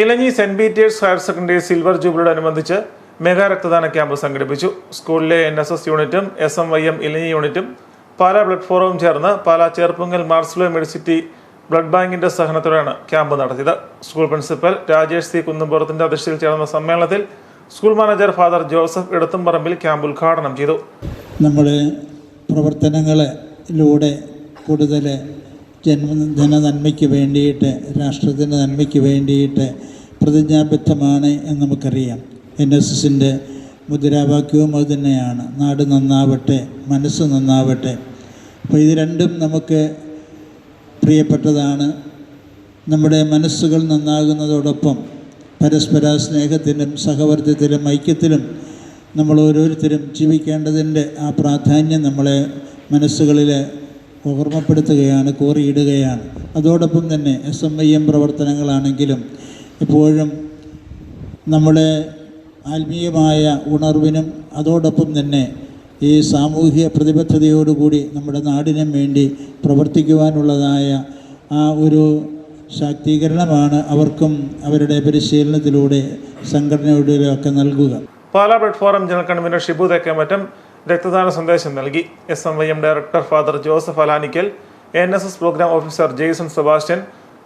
Elanji Saint Peter's higher secondary silver ജൂബിലിയോടനുബന്ധിച്ച് mega രക്തദാന camp സംഘടിപ്പിച്ചു. സ്കൂളിലെ എൻ എസ് എസ് യൂണിറ്റും S M Y M Elanji യൂണിറ്റും Pala blood ഫോറവും ചേർന്ന് പാല ചേർപ്പുങ്കൽ മാർസ്ലോ മെഡിസിറ്റി ബ്ലഡ് ബാങ്കിന്റെ സഹനത്തോടെയാണ് ക്യാമ്പ് നടത്തിയത്. സ്കൂൾ പ്രിൻസിപ്പൽ രാജേഷ് സി കുന്നുംപുറത്തിന്റെ അധ്യക്ഷതയിൽ ചേർന്ന സമ്മേളനത്തിൽ school manager father Joseph Edathumparambil camp ഉദ്ഘാടനം ചെയ്തു. നമ്മുടെ പ്രവർത്തനങ്ങളിലൂടെ കൂടുതൽ ജന്മ ജനനന്മയ്ക്ക് വേണ്ടിയിട്ട് രാഷ്ട്രത്തിന്റെ നന്മയ്ക്ക് വേണ്ടിയിട്ട് പ്രതിജ്ഞാബദ്ധമാണ് എന്ന് നമുക്കറിയാം. എൻ എസ് എസിന്റെ മുദ്രാവാക്യവും അത് തന്നെയാണ്. നാട് നന്നാവട്ടെ മനസ്സ് നന്നാവട്ടെ. അപ്പോൾ ഇത് രണ്ടും നമുക്ക് പ്രിയപ്പെട്ടതാണ്. നമ്മുടെ മനസ്സുകൾ നന്നാകുന്നതോടൊപ്പം പരസ്പര സ്നേഹത്തിലും സഹവർത്തിത്തിലും ഐക്യത്തിലും നമ്മൾ ഓരോരുത്തരും ജീവിക്കേണ്ടതിന്റെ ആ പ്രാധാന്യം നമ്മളെ മനസ്സുകളിൽ ഓർമ്മപ്പെടുത്തുകയാണ് കോറിയിടുകയാണ്. അതോടൊപ്പം തന്നെ എസ് എം ഐ എം പ്രവർത്തനങ്ങളാണെങ്കിലും ഇപ്പോഴും നമ്മുടെ ആത്മീയമായ ഉണർവിനും അതോടൊപ്പം തന്നെ ഈ സാമൂഹ്യ പ്രതിബദ്ധതയോടുകൂടി നമ്മുടെ നാടിനും വേണ്ടി പ്രവർത്തിക്കുവാനുള്ളതായ ആ ഒരു ശാക്തീകരണമാണ് അവർക്കും അവരുടെ പരിശീലനത്തിലൂടെ സംഘടനയുടെ ഒക്കെ നൽകുക. Pala platform forum general convener Shibu Thekkemattam രക്തദാന സന്ദേശം നൽകി. S M Y M director father Joseph Alanickal N S S programme officer Jaison Sebastian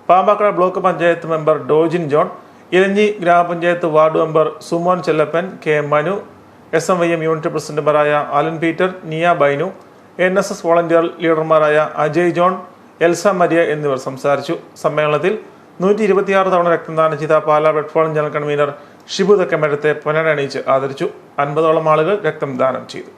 Pampakuda block panchayat member Dojin John Elanji ഗ്രാമപഞ്ചായത്ത് ward member Sumon Chellappan K Manu S M Y M unit പ്രസിഡന്റുമാരായ Alan Peter Niya Bainu N S S volunteer ലീഡർമാരായ Ajay John Elsa Maria എന്നിവർ സംസാരിച്ചു. സമ്മേളനത്തിൽ നൂറ്റി ഇരുപത്തിയാറ് തവണ രക്തദാനം ചെയ്ത Pala forum general convener Shibu തക്കമേഴത്തെ പുനരണിയിച്ച് ആദരിച്ചു. അൻപതോളം ആളുകൾ രക്തം ദാനം ചെയ്തു.